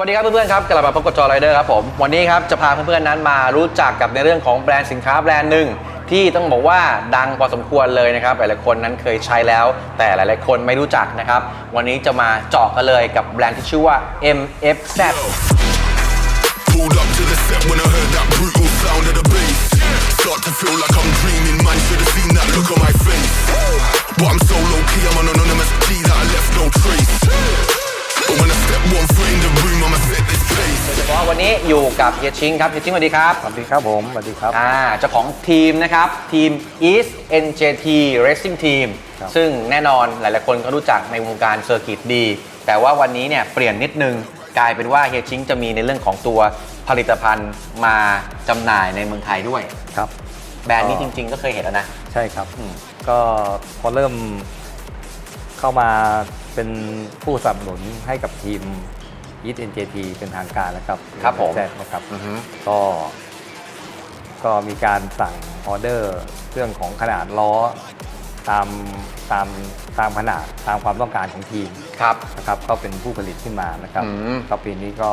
สวัสดีครับเพื่อนๆครับกลับมาพบกับจอไรเดอร์ครับผมวันนี้ครับจะพาเพื่อนๆนั้นมารู้จักกับในเรื่องของแบรนด์สินค้าแบรนด์หนึ่งที่ต้องบอกว่าดังพอสมควรเลยนะครับหลายๆคนนั้นเคยใช้แล้ว แต่หลายๆคนไม่รู้จักนะครับวันนี้จะมาเจาะกันเลยกับแบรนด์ที่ชื่อว่า MFZ Pulled up to the set when I heard that brutal sound of the bass. Start to feel like I'm dreaming, man. Should have seen that look on my face. But I'm so low key, I'm an anonymous G that I left no trace. But when I step one foot in the room, I'ma set this pace. โดยเฉพาะวันนี้อยู่กับเฮียชิงครับเฮียชิงสวัสดีครับสวัสดีครับผมสวัสดีครับ อ่าเจ้าของทีมนะครับ ทีม East NJT Racing Team ครับ ซึ่งแน่นอนหลายๆคนก็รู้จักในวงการเซอร์กิตดี แต่ว่าวันนี้เนี่ยเปลี่ยนนิดนึง กลายเป็นว่าเฮียชิงจะมีในเรื่องของตัวผลิตภัณฑ์มาจำหน่ายในเมืองไทยด้วย ครับ แบรนด์นี้จริง ๆ ก็เคยเห็นแล้วนะ ใช่ครับ อืม ก็พอเริ่มเข้ามา เป็นผู้สนับสนุนให้กับทีม e a t NJT เป็นทางการแล้วครับครับผมแซนะครับ อือฮึก็ก็มีการสั่งออเดอร์เรื่องของขนาดล้อตามตามตามขนาดตามความต้องการของทีมครับ นะครับ ก็เป็นผู้ผลิตขึ้นมานะครับอืม ก็ปีนี้ก็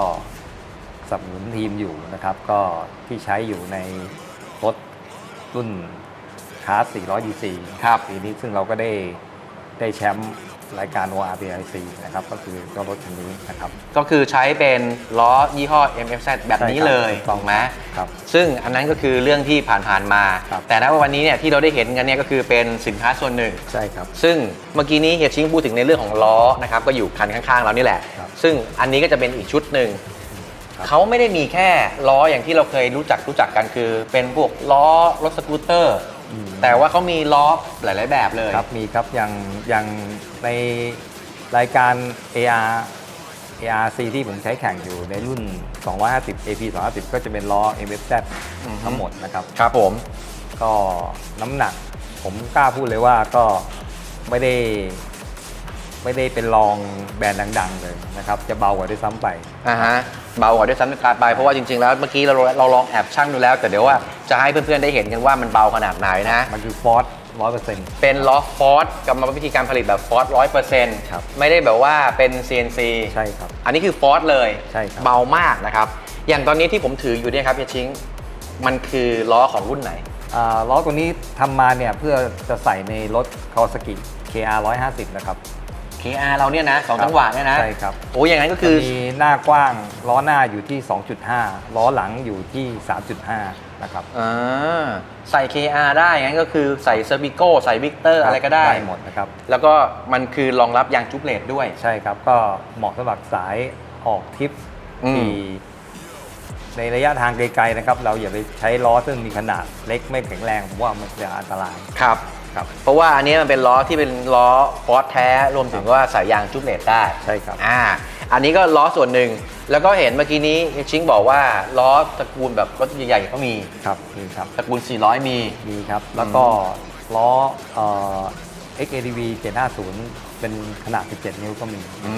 สนับสนุนทีมอยู่นะครับ ก็ที่ใช้อยู่ในรถรุ่นคาร์400 DC ครับปีนี้ซึ่งเราก็ได้ได้แชมป์ รายการ ORBIC นะครับก็คือเจ้ารถคันนี้นะครับ ก็คือใช้เป็นล้อยี่ห้อ MFZ แบบนี้ใช่ครับเลยถูกต้องถูกไหมครับซึ่งอันนั้นก็คือเรื่องที่ผ่านๆมาครับแต่ณวันนี้เนี่ยที่เราได้เห็นกันเนี่ยก็คือเป็นสินค้าส่วนหนึ่งใช่ครับซึ่งเมื่อกี้นี้เฮียชิงพูดถึงในเรื่องของล้อนะครับก็อยู่คันข้างๆเรานี่แหละครับซึ่งอันนี้ก็จะเป็นอีกชุดหนึ่งครับเขาไม่ได้มีแค่ล้ออย่างที่เราเคยรู้จักรู้จักกันคือ เป็นพวกล้อรถสกูตเตอร์อืม แต่ว่าเขามีล้อหลาย ๆ แบบเลย ครับมีครับอย่างอย่างในรายการ AR ARC ที่ผมใช้แข่งอยู่ในรุ่น 250 AP 250 ก็จะเป็นล้อ MFZ อือฮึ ทั้งหมดนะครับ ครับผม ก็น้ำหนักผมกล้าพูดเลยว่าก็ไม่ได้ ไม่ได้เป็นรองแบรนด์ดัง ๆ เลยนะครับ จะเบากว่าด้วยซ้ำไป อ่าฮะเบากว่าด้วยซ้ำในการไปเพราะว่าจริงๆแล้วเมื่อกี้เราเราลองแอบชั่งดูแล้ว แต่เดี๋ยวว่าจะให้เพื่อนๆได้เห็นกันว่ามันเบาขนาดไหนนะ มันคือฟอร์ดร้อยเปอร์เซ็นต์ เป็นล้อฟอร์ดกรรมวิธีการผลิตแบบฟอร์ดร้อยเปอร์เซ็นต์ครับ ไม่ได้แบบว่าเป็น CNC ใช่ครับ อันนี้คือฟอร์ดเลยใช่ครับ เบามากนะครับ อย่างตอนนี้ที่ผมถืออยู่เนี่ยครับเฮียชิงมันคือล้อของรุ่นไหน อ่าล้อตัวนี้ทำมาเนี่ยเพื่อจะใส่ในรถ Kawasaki KR 150 นะครับ KR เราเนี่ยนะสองจังหวะเนี่ยนะใช่ครับโอ้ยอย่างนั้นก็คือจะมีหน้ากว้างล้อหน้าอยู่ที่ 2.5 ล้อหลังอยู่ที่ 3.5 นะครับอ่าใส่ KR ได้งั้นก็คือใส่เซอร์บิโก้ใส่วิกเตอร์อะไรก็ได้ได้หมดนะครับ แล้วก็มันคือรองรับยางจุ๊บเลดด้วย ใช่ครับ ก็เหมาะสำหรับสายออกทริปอืมที่ในระยะทางไกลๆนะครับ เราอย่าไปใช้ล้อซึ่งมีขนาดเล็กไม่แข็งแรงผมว่ามันจะอันตรายครับ ครับ เพราะว่าอันนี้มันเป็นล้อที่เป็นล้อฟอร์ดแท้รวมถึงว่าใส่ยางจุ๊บเลดได้ใช่ครับอ่าอันนี้ก็ล้อส่วนหนึ่ง แล้วก็เห็นเมื่อกี้นี้เฮียชิงบอกว่าล้อตระกูลแบบรถใหญ่ๆก็มีครับมีครับตระกูล 400 มีมีครับ แล้วก็ล้อเอ่อ XADV 750 เป็นขนาด 17 นิ้วก็มีอื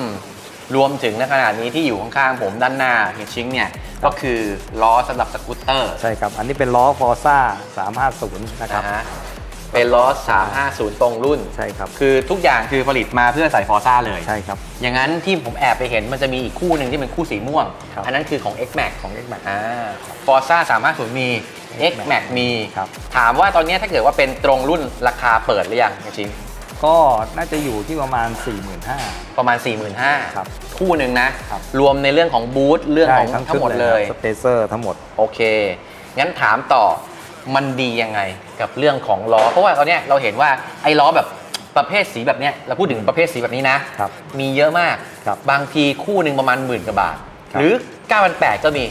มรวมถึงในขนาดนี้ที่อยู่ข้างๆผมด้านหน้าเฮียชิงเนี่ย ก็คือล้อสำหรับสกูตเตอร์ ใช่ครับ อันนี้เป็นล้อ Forza 350 นะครับนะฮะ เป็นล้อ350 ตรงรุ่น ใช่ครับ คือทุกอย่างคือผลิตมาเพื่อใส่ฟอร์ซ่าเลย ใช่ครับ อย่างนั้นที่ผมแอบไปเห็นมันจะมีอีกคู่หนึ่งที่เป็นคู่สีม่วงครับอันนั้นคือของ X Max ของ X Max อ่าฟอร์ซ่า350 มี X Max มี ครับ ถามว่าตอนนี้ถ้าเกิดว่าเป็นตรงรุ่นราคาเปิดหรือยังเฮียชิงก็น่าจะอยู่ที่ประมาณ 45,000ประมาณ 45,000ครับคู่หนึ่งนะรวมในเรื่องของบูธเรื่องของทั้งหมดเลย สเปเซอร์ทั้งหมด โอเค งั้นถามต่อ มันดียังไงกับเรื่องของล้อ เพราะว่าตอนเนี้ยเราเห็นว่าไอ้ล้อแบบประเภทสีแบบเนี้ยเราพูดถึงประเภทสีแบบนี้นะ ครับ มีเยอะมากครับบางทีคู่หนึ่งประมาณหมื่นกว่าบาท ครับ หรือ9,800ก็มี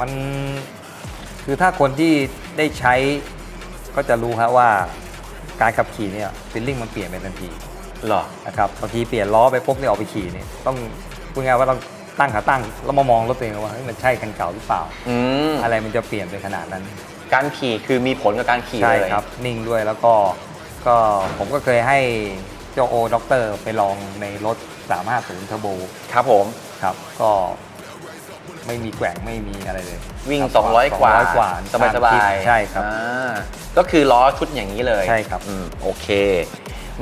มันคือถ้าคนที่ได้ใช้ก็จะรู้ครับว่าการขับขี่เนี่ยฟีลลิ่งมันเปลี่ยนไปทันทีเหรอ นะครับบางทีเปลี่ยนล้อไปปุ๊บเนี่ยออกไปขี่เนี่ยต้องพูดง่ายๆว่าต้องตั้งขาตั้งแล้วมามองรถตัวเองว่าเฮ้ยมันใช่คันเก่าหรือเปล่า อืม อะไรมันจะเปลี่ยนไปขนาดนั้น การขี่คือมีผลกับการขี่ใช่เลย ครับ นิ่งด้วยแล้วก็ก็ผมก็เคยให้เจ้าโอด็อกเตอร์ไปลองในรถ 350 Turbo ครับผมครับ ก็ไม่มีแกว่งไม่มีอะไรเลยวิ่ง ครับ200 กว่า200กว่าสบายสบายใช่ครับ อ่าก็คือล้อชุดอย่างนี้เลยใช่ครับ อืมโอเค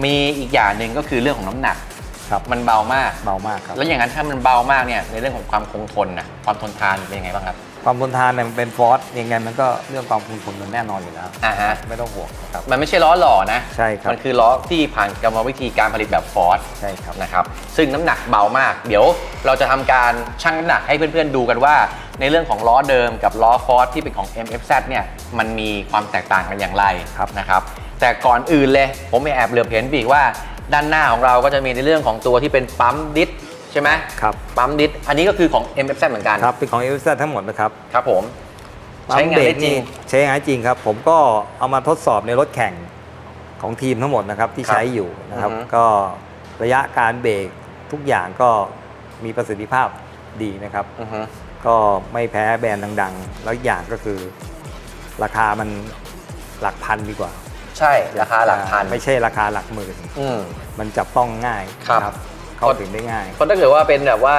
มีอีกอย่างหนึ่งก็คือเรื่องของน้ำหนักครับมันเบามาก เบามากครับ แล้วอย่างนั้นถ้ามันเบามากเนี่ยในเรื่องของความคงทนนะความทนทานเป็นยังไงบ้างครับ ความทนทานเนี่ยมันเป็นฟอร์สยังไงมันก็เรื่องความคงทนมันแน่นอนอยู่แล้วอ่าฮะ ไม่ต้องห่วงครับ มันไม่ใช่ล้อหล่อนะ ใช่ครับ มันคือล้อที่ผ่านกรรมวิธีการผลิตแบบฟอร์ดใช่ครับนะครับ ซึ่งน้ำหนักเบามาก เดี๋ยวเราจะทำการชั่งน้ำหนักให้เพื่อนๆดูกันว่า ในเรื่องของล้อเดิมกับล้อฟอร์ดที่เป็นของ MFZ เนี่ยมันมีความแตกต่างกันอย่างไรครับนะครับ แต่ก่อนอื่นเลย ผมไม่แอบเหลือบเห็นบีกว่า ด้านหน้าของเราก็จะมีในเรื่องของตัวที่เป็นปั๊มดิส ใช่ไหมครับ ปั๊มดิสอันนี้ก็คือของ MFZ เหมือนกันครับเป็นของเอฟซทั้งหมดนะครับครับผม ปั๊ใช้มงานเบรได้กจรินี่ง ใช้งานจริงครับ ผมก็เอามาทดสอบในรถแข่งของทีมทั้งหมดนะครับที่ครับใช้อยู่นะครับ อือฮึ ก็ระยะการเบรกทุกอย่างก็มีประสิทธิภาพดีนะครับ อือฮึ ก็ไม่แพ้แบรนด์ดังๆ แล้วอีกอย่างก็คือ ราคามันหลักพันดีกว่าใช่ ราคาหลักพันไม่ใช่ราคาหลักหมื่น อืม มันจับต้องง่ายครับนะ เข้าถึงได้ง่าย เพราะถ้าเกิดว่าเป็นแบบว่า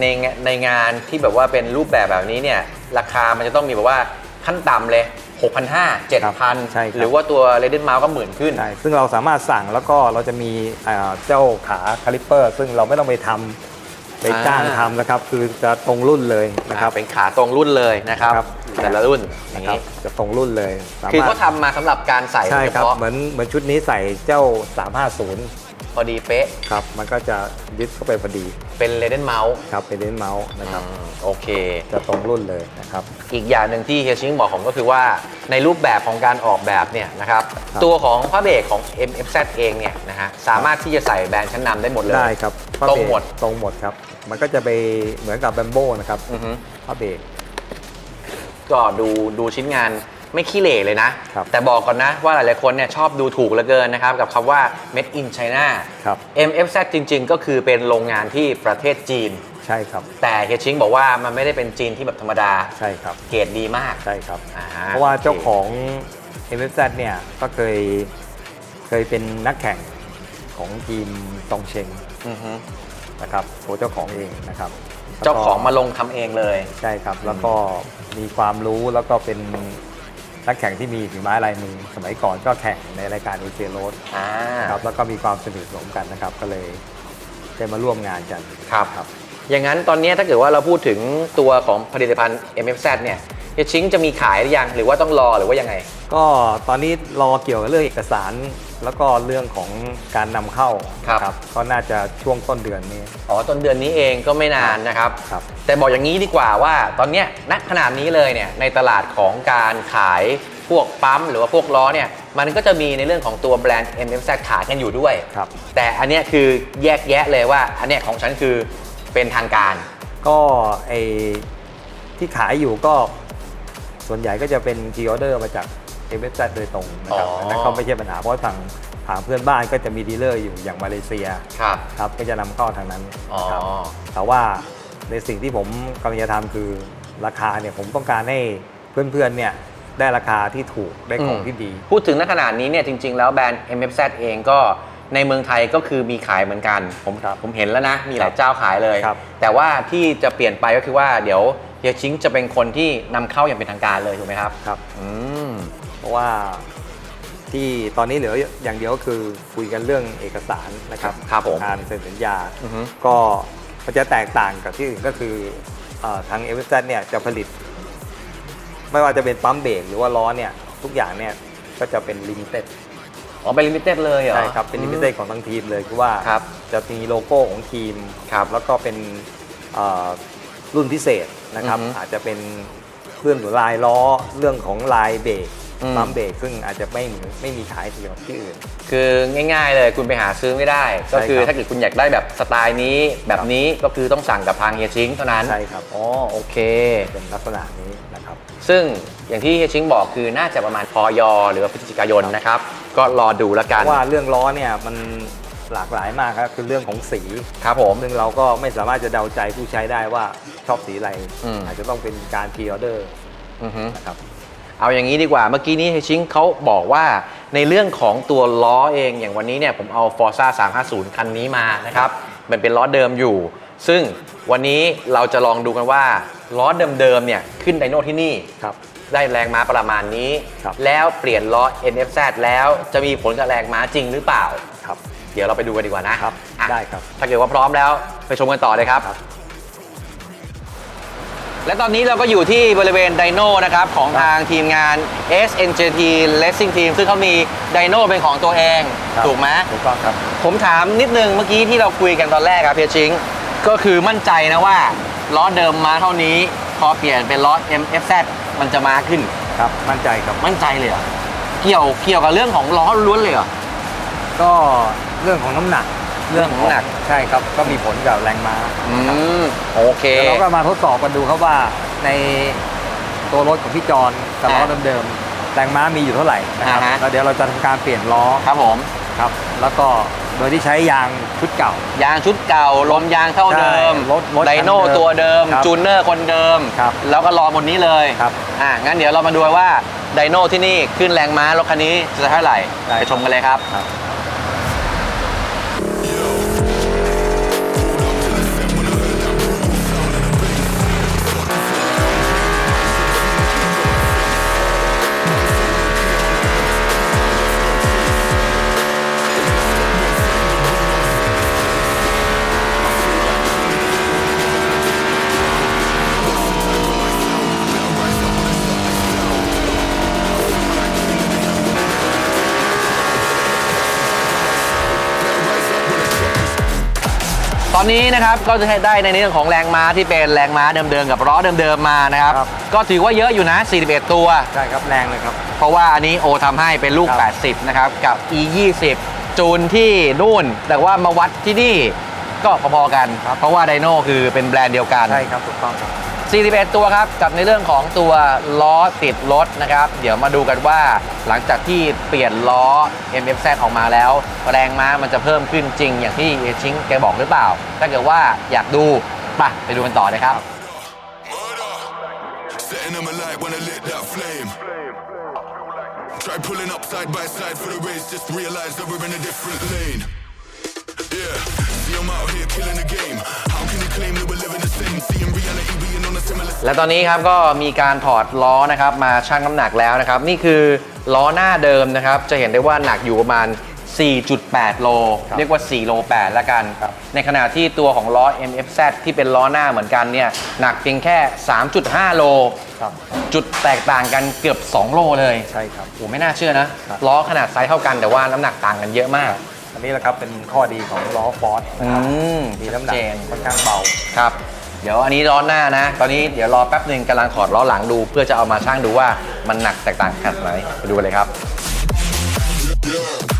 ในงานในงานที่แบบว่าเป็นรูปแบบแบบนี้เนี่ยราคามันจะต้องมีแบบว่าขั้นต่ำเลย 6,500ครับใช่ครับ7,000หรือว่าตัวเรดเดนมาก็หมื่นขึ้น ใช่ซึ่งเราสามารถสั่งแล้วก็เราจะมีอ่าเจ้าขาคาลิปเปอร์ ซึ่งเราไม่ต้องไปทำไปจ้างอ่าทำนะครับ คือจะตรงรุ่นเลยนะนะคครัรับ บเป็นขาตรงรุ่นเลยนะครับ ครับ แต่ละรุ่นอย่างนะครับนี้จะตรงรุ่นเลยสาคือมารเขาถทำมาสำหรับการใส่ใช่โดยครับเฉพาะ เหมือนเหมือนชุดนี้ใส่เจ้า 350พ อดีเป๊ะ ครับ มันก็จะยึดเข้าไปพอดี เป็นเรดเดนเมาส์ครับเป็นเลนส์เมาส์นะครับ โอเค จะตรงรุ่นเลยนะครับ อีกอย่างหนึ่งที่เฮียชิงบอกผมก็คือว่าในรูปแบบของการออกแบบเนี่ยนะครับ ครับ ตัวของผ้าเบรกของ MFZ เองเนี่ยนะฮะสามารถที่จะใส่แบรนด์ชั้นนำได้หมดเลย ได้ครับผ้าตรงเบกหมด ตรงหมดครับ มันก็จะไปเหมือนกับแบมโบนะครับอือฮึผ้าเบรกก็ดูดูชิ้นงาน ไม่ขี้เหร่เลยนะ ครับแต่บอกก่อนนะว่าหลายๆคนเนี่ยชอบดูถูกเหลือเกินนะครับ กับคำว่า made in China ครับ MFZ จริง ๆ ก็คือเป็นโรงงานที่ประเทศจีน ใช่ครับ แต่เฮียชิงบอกว่ามันไม่ได้เป็นจีนที่แบบธรรมดา ใช่ครับ เกรดดีมาก ใช่ครับ อ่เพราะว่าเจ้าของ m f z เนี่ยก็เคยเคยเป็นนักแข่งของทีมตองเชงอือฮึนะครับตัวเจ้าของเองนะครับเจ้าของมาลงทำเองเลย ใช่ครับ แล้วก็มีความรู้แล้วก็เป็น นักแข่งที่มีฝีไม้ลายมือสมัยก่อนก็แข่งในรายการเอเชียโรดอ่า ครับแล้วก็มีความสนิทสนมกันนะครับ ก็เลยได้มาร่วมงานกันครับ ครับ อย่างนั้นตอนนี้ถ้าเกิดว่าเราพูดถึงตัวของผลิตภัณฑ์ MFZ เนี่ยเฮียชิงจะมีขายหรือยังหรือว่าต้องรอหรือว่ายังไง ก็ตอนนี้รอเกี่ยวกับเรื่องเอกสาร แล้วก็เรื่องของการนำเข้าครับ นะก็น่าจะช่วงต้นเดือนนี้ อ๋อต้นเดือนนี้เองก็ไม่นานนะครับ ครับ แต่บอกอย่างนี้ดีกว่าว่าตอนเนี้ยณขนาดนี้เลยเนี่ยในตลาดของการขายพวกปั๊มหรือว่าพวกล้อเนี่ยมันก็จะมีในเรื่องของตัวแบรนด์ MFZ ขายกันอยู่ด้วย ครับ แต่อันเนี้ยคือแยกแยะเลยว่า อันเนี้ยของฉันคือเป็นทางการ ก็ไอที่ขายอยู่ก็ส่วนใหญ่ก็จะเป็นทีออเดอร์มาจาก เอเวอโดยตรงนะครับอ๋อนั่นก็ไม่ใช่ปัญหาเพราะทางทางเพื่อนบ้านก็จะมีดีลเลอร์อยู่อย่างมาเลเซียครับ ครับก็จะนำเข้าทางนั้นอ๋อครับแต่ว่าในสิ่งที่ผมกำลังจะทำคือราคาเนี่ยผมต้องการให้เพื่อนๆเนี่ยได้ราคาที่ถูกได้ของที่ดี พูดถึงณขนาดนี้เนี่ยจริง ๆ แล้วแบรนด์ MFZ เองก็ในเมืองไทยก็คือมีขายเหมือนกัน ผมครับผมเห็นแล้วนะ มีหลายเจ้าขายเลย ครับ แต่ว่าที่จะเปลี่ยนไปก็คือว่าเดี๋ยวเฮียชิงจะเป็นคนที่นำเข้าอย่างเป็นทางการเลยถูกไหมครับ ครับ อืมเพ ราะว่าที่ตอนนี้เหลืออย่างเดียวก็คือคุยกันเรื่องเอกสารนะครับครับผมการเซ็นสัญญาอือฮึก็มันจะแตกต่างกับที่อื่นก็คือเออทางเอเวอร์เนี่ยจะผลิต ไม่ว่าจะเป็นปั๊มเบรกหรือว่าล้อเนี่ยทุกอย่างเนี่ยก็จะเป็นลิมิเต็ดอ๋อเป็นลิมิเต็ดเลยเหรอใช่ครับเป็นลิมิเต็ดของทั้งทีมเลยคือว่าครับจะมีโลโก้ของทีมครับแล้วก็เป็นเอ่อรุ่นพิเศษนะครับอือฮึอาจจะเป็นเรื่องของลายล้อเรื่องของลายเบรกอืม ปั๊มเบรกซึ่งอาจจะไม่เหมือนไม่มีขายที่ที่อื่น คือง่ายๆเลยคุณไปหาซื้อไม่ได้ ก็คือใช่ครับถ้าเกิดคุณอยากได้แบบสไตล์นี้แบบนี้ก็คือต้องสั่งกับทางเฮียชิงเท่านั้นใช่ครับอ๋อโอเค เป็นลักษณะนี้นะครับ ซึ่งอย่างที่เฮียชิงบอกคือน่าจะประมาณพยหรือว่าพฤศจิกายนนะครับ ก็รอดูแล้วเพกันราะว่าเรื่องล้อเนี่ยมันหลากหลายมากครับคือเรื่องของสีครับผมซึ่งเราก็ไม่สามารถจะเดาใจผู้ใช้ได้ว่าชอบสีอะไรอืมอาจจะต้องเป็นการพรีออเดอร์อือฮึนะครับ เอาอย่างนี้ดีกว่าเมื่อกี้นี้เฮยชิงเขาบอกว่าในเรื่องของตัวล้อเองอย่างวันนี้เนี่ยผมเอา Forza 350 คันนี้มานะครับมันเป็นล้อเดิมอยู่ ซึ่งวันนี้เราจะลองดูกันว่าล้อเดิมๆเนี่ยขึ้นไดโน่ที่นี่ครับได้แรงม้าประมาณนี้ครับแล้วเปลี่ยนล้อ NFZ แล้วจะมีผลกับแรงม้าจริงหรือเปล่าครับเดี๋ยวเราไปดูกันดีกว่านะครับอะได้ครับ ถ้าเกิดว่าพร้อมแล้วไปชมกันต่อเลยครับ และตอนนี้เราก็อยู่ที่บริเวณไดโนนะครับ ของทางทีมงาน SNJT Racing Team ซึ่งเขามีไดโนเป็นของตัวเอง ครับถูกไหมถูกต้องครับ ผมถามนิดนึงเมื่อกี้ที่เราคุยกันตอนแรกครับเพียชิง ก็คือมั่นใจนะว่าล้อเดิมมาเท่านี้ พอเปลี่ยนเป็นล้อ MFZ มันจะมาขึ้น ครับมั่นใจครับ มั่นใจเลยเหรอเกี่ยวเกี่ยวกับเรื่องของล้อล้วนเลยเหรอ ก็เรื่องของน้ำหนัก เรื่องของน้ำหนักใช่ครับก็มีผลกับแรงม้าอืมโอเค แล้วเราก็มาทดสอบกันดูครับว่าในตัวรถของพี่จอนกับล้ออ่าเดิมๆแรงม้ามีอยู่เท่าไหร่นะครับอ่าฮะ แล้วเดี๋ยวเราจะทำการเปลี่ยนล้อครับผมครับ แล้วก็โดยที่ใช้ยางชุดเก่า ยางชุดเก่าลมยางเท่าเดิมใช่รถรถไดโน่คันเดิมตัวเดิมครับจูนเนอร์คนเดิม ครับ แล้วก็รอหมดนี้เลยครับ อะงั้นเดี๋ยวเรามาดูว่าไดโน่ที่นี่ขึ้นแรงม้ารถคันนี้จะเท่าไหร่ได้ ไปชมกันเลยครับ ครับ อนนี้นะครับก็จะได้ในเรื่องของแรงม้าที่เป็นแรงม้าเดิมๆกับล้อเดิมๆมานะครับ ครับ ก็ถือว่าเยอะอยู่นะ 41 ตัว ใช่ครับแรงเลยครับ เพราะว่าอันนี้โอทำให้เป็นลูก ครับ 80 นะครับ กับ e 20จูนที่นู่น แต่ว่ามาวัดที่นี่ก็พอๆกัน เพราะว่าไดโน่คือเป็นแบรนด์เดียวกัน ใช่ครับถูกต้องครับ 41 ตัวครับ กับในเรื่องของตัวล้อติดรถนะครับ เดี๋ยวมาดูกันว่าหลังจากที่เปลี่ยนล้อ MFZ ออกมาแล้ว แรงม้ามันจะเพิ่มขึ้นจริง อย่างที่เอชิงแกบอกหรือเปล่า ถ้าเกิดว่าอยากดูไปไปดูกันต่อเลยครับ Setting them alight when I lit that flame. Try pulling up side by side for the race, just realize that we're in a different lane. Yeah, see I'm out here killing the game. How can you claim that we're living the same? Seeing reality being on a similar และตอนนี้ครับก็มีการถอดล้อนะครับมาชั่งน้ำหนักแล้วนะครับ นี่คือล้อหน้าเดิมนะครับ จะเห็นได้ว่าหนักอยู่ประมาณ 4.8 โลครับเรียกว่า 4 โล 8 ละกันครับในขณะที่ตัวของล้อ MFZ ที่เป็นล้อหน้าเหมือนกันเนี่ยหนักเพียงแค่ 3.5 โล ครับ จุดแตกต่างกันเกือบ 2 โลเลย ใช่ครับ โอ้ไม่น่าเชื่อนะครับล้อขนาดไซส์เท่ากันแต่ว่าน้ำหนักต่างกันเยอะมาก อันนี้แหละครับเป็นข้อดีของล้อฟอร์ดนะครับอืมมีน้ำหนักชัดเจน ค่อนข้างเบา ครับ เดี๋ยวอันนี้ล้อหน้านะ ตอนนี้เดี๋ยวรอแป๊บหนึ่งกำลังถอดล้อหลังดู เพื่อจะเอามาช่างดูว่ามันหนักแตกต่างขนาดไหนไปดูกันเลยครับ I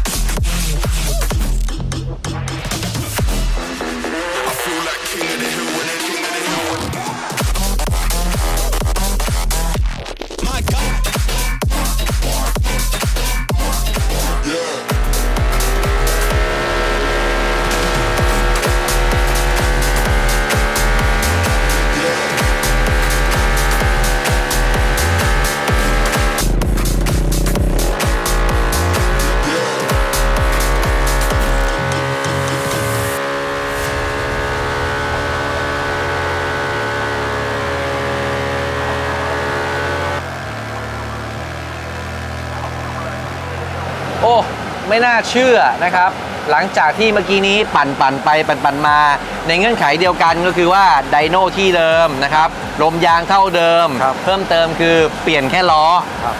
ไม่น่าเชื่อนะครับ หลังจากที่เมื่อกี้นี้ปั่นปั่นไปปั่นปั่นมา ในเงื่อนไขเดียวกันก็คือว่าไดโน่ที่เดิมนะครับลมยางเท่าเดิม ครับ เพิ่มเติมคือเปลี่ยนแค่ล้อ ครับ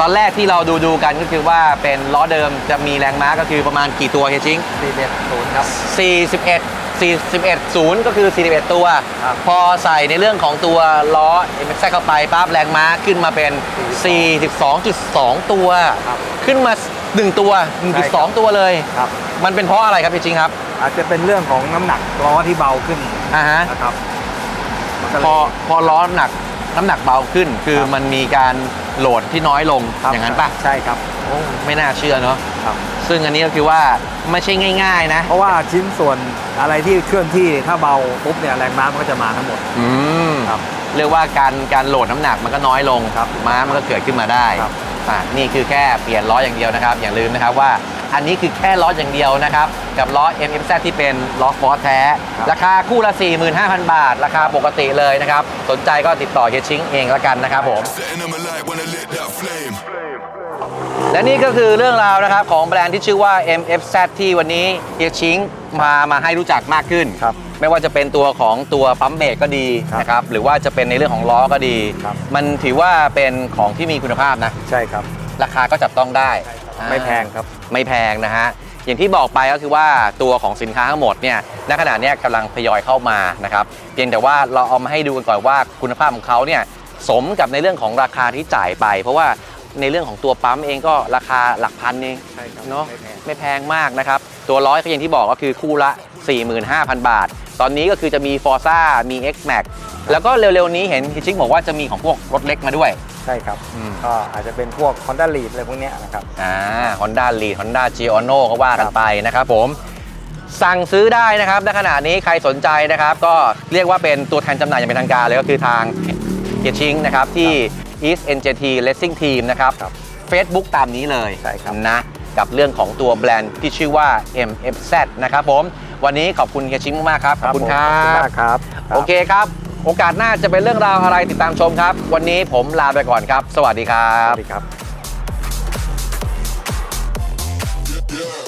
ตอนแรกที่เราดูดูกันก็คือว่าเป็นล้อเดิมจะมีแรงม้าก็คือประมาณกี่ตัวเฮยชิง สี่เด็ดศูนย์ครับ 41 41 0 ก็คือ 41 ตัว ครับ พอใส่ในเรื่องของตัวล้อ m x เข้าไปปั๊บแรงม้าขึ้นมาเป็น 42.2 ตัว ครับ ขึ้นมา 1 ตัว ใช่ครับ 1.2 ตัวเลย ครับ มันเป็นเพราะอะไรครับพี่จริงครับอาจจะเป็นเรื่องของน้ำหนักล้อที่เบาขึ้นอ่าฮะ นะครับมันก็เลยพอพอล้อหนักน้ำหนักเบาขึ้น คือครับมันมีการ โหลดที่น้อยลงครับอย่างนั้นปะใช่ครับโอ้ไม่น่าเชื่อเนาะครับ ซึ่งอันนี้ก็คือว่าไม่ใช่ง่าย ๆ นะเพราะว่าชิ้นส่วนอะไรที่เคลื่อนที่ถ้าเบาปุ๊บเนี่ยแรงม้ามันก็จะมาทั้งหมดอืมครับ เรียกว่าการการโหลดน้ำหนักมันก็น้อยลงครับม้ามันก็เกิดขึ้นมาได้ ครับ อ่านี่คือแค่เปลี่ยนล้ออย่างเดียวนะครับ อย่าลืมนะครับว่าอันนี้คือแค่ล้ออย่างเดียวนะครับ กับล้อ MFZ ที่เป็นล้อฟอร์แท้ ราคาคู่ละ 45,000 บาท ราคาปกติเลยนะครับ สนใจก็ติดต่อเฮียชิงเองละกันนะครับผม Setting them alight when I lit that flame. I และนี่ก็คือเรื่องราวนะครับของแบรนด์ที่ชื่อว่า MFZ ที่วันนี้เฮียชิงมามาให้รู้จักมากขึ้น ครับ ไม่ว่าจะเป็นตัวของตัวปั๊มเบรกก็ดีครับนะครับหรือว่าจะเป็นในเรื่องของล้อก็ดี ครับ มันถือว่าเป็นของที่มีคุณภาพนะ ใช่ครับ ราคาก็จับต้องได้ไม่แพงครับ ไม่แพงนะฮะ อย่างที่บอกไปก็คือว่าตัวของสินค้าทั้งหมดเนี่ยณขณะเนี้ยกำลังทยอยเข้ามานะครับ เพียงแต่ว่าเราเอามาให้ดูกันก่อนว่าคุณภาพของเขาเนี่ยสมกับในเรื่องของราคาที่จ่ายไป เพราะว่าในเรื่องของตัวปั๊มเองก็ราคาหลักพันเอง ใช่ครับเนาะไม่แพงไม่แพงมากนะครับ ตัวร้อยก็อย่างที่บอกก็คือคู่ละ 45,000 บาท ตอนนี้ก็คือจะมี f o r z a มี X Max แล้วก็เร็วๆนี้เห็นฮิชิกบอกว่าจะมีของพวกรถเล็กมาด้วย ใช่ครับอืม ก็อาจจะเป็นพวก Honda Lead อะไรพวกเนี้ยนะครับ อ่า Honda Lead Honda g i o n o ก็ว่ากันครับไปนะครับผม สั่งซื้อได้นะครับณขณะนี้ใครสนใจนะครับ ก็เรียกว่าเป็นตัวแทนจำหน่ายอย่างเป็นทางการเลยก็คือทางเกียร์ชิงนะครับที่ East NJT Racing Team นะครับ ครับ Facebook ตามนี้เลยใช่ครับ นะ กับเรื่องของตัวแบรนด์ที่ชื่อว่า MFZ นะครับผม วันนี้ขอบคุณเฮียชิงมากๆครับ ขอบคุณครัผมขอบคุณบ มากครับโอเคครับ โอกาสหน้าจะเป็นเรื่องราวอะไรติดตามชมครับ วันนี้ผมลาไปก่อนครับ สวัสดีครัสบ วัสดีครับ Yeah.